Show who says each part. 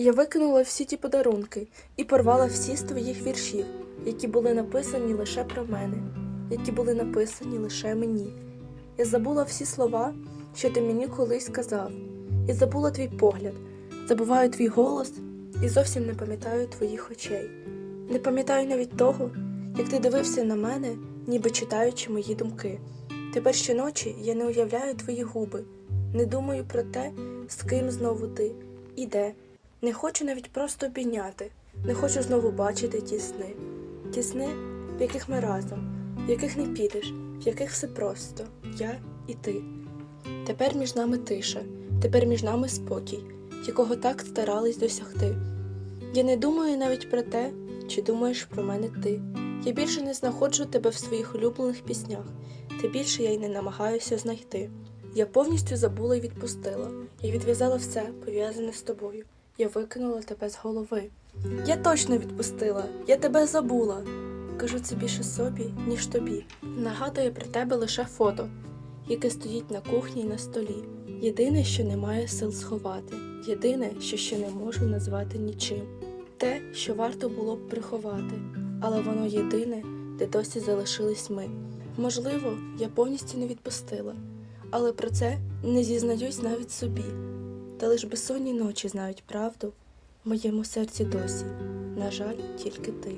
Speaker 1: Я викинула всі ті подарунки і порвала всі з твоїх віршів, які були написані лише про мене, які були написані лише мені. Я забула всі слова, що ти мені колись казав, і забула твій погляд, забуваю твій голос і зовсім не пам'ятаю твоїх очей. Не пам'ятаю навіть того, як ти дивився на мене, ніби читаючи мої думки. Тепер щоночі я не уявляю твої губи, не думаю про те, з ким знову ти і де. Не хочу навіть просто обійняти, не хочу знову бачити ті сни. Ті сни, в яких ми разом, в яких не підеш, в яких все просто, я і ти. Тепер між нами тиша, тепер між нами спокій, якого так старались досягти. Я не думаю навіть про те, чи думаєш про мене ти. Я більше не знаходжу тебе в своїх улюблених піснях, та більше я й не намагаюся знайти. Я повністю забула і відпустила. Я відв'язала все, пов'язане з тобою. Я викинула тебе з голови. Я точно відпустила, я тебе забула. Кажу це більше собі, ніж тобі. Нагадує про тебе лише фото, яке стоїть на кухні й на столі. Єдине, що немає сил сховати, єдине, що ще не можу назвати нічим. Те, що варто було б приховати, але воно єдине, де досі залишились ми. Можливо, я повністю не відпустила, але про це не зізнаюсь навіть собі. Та лиш безсонні ночі знають правду в моєму серці досі. На жаль, тільки ти.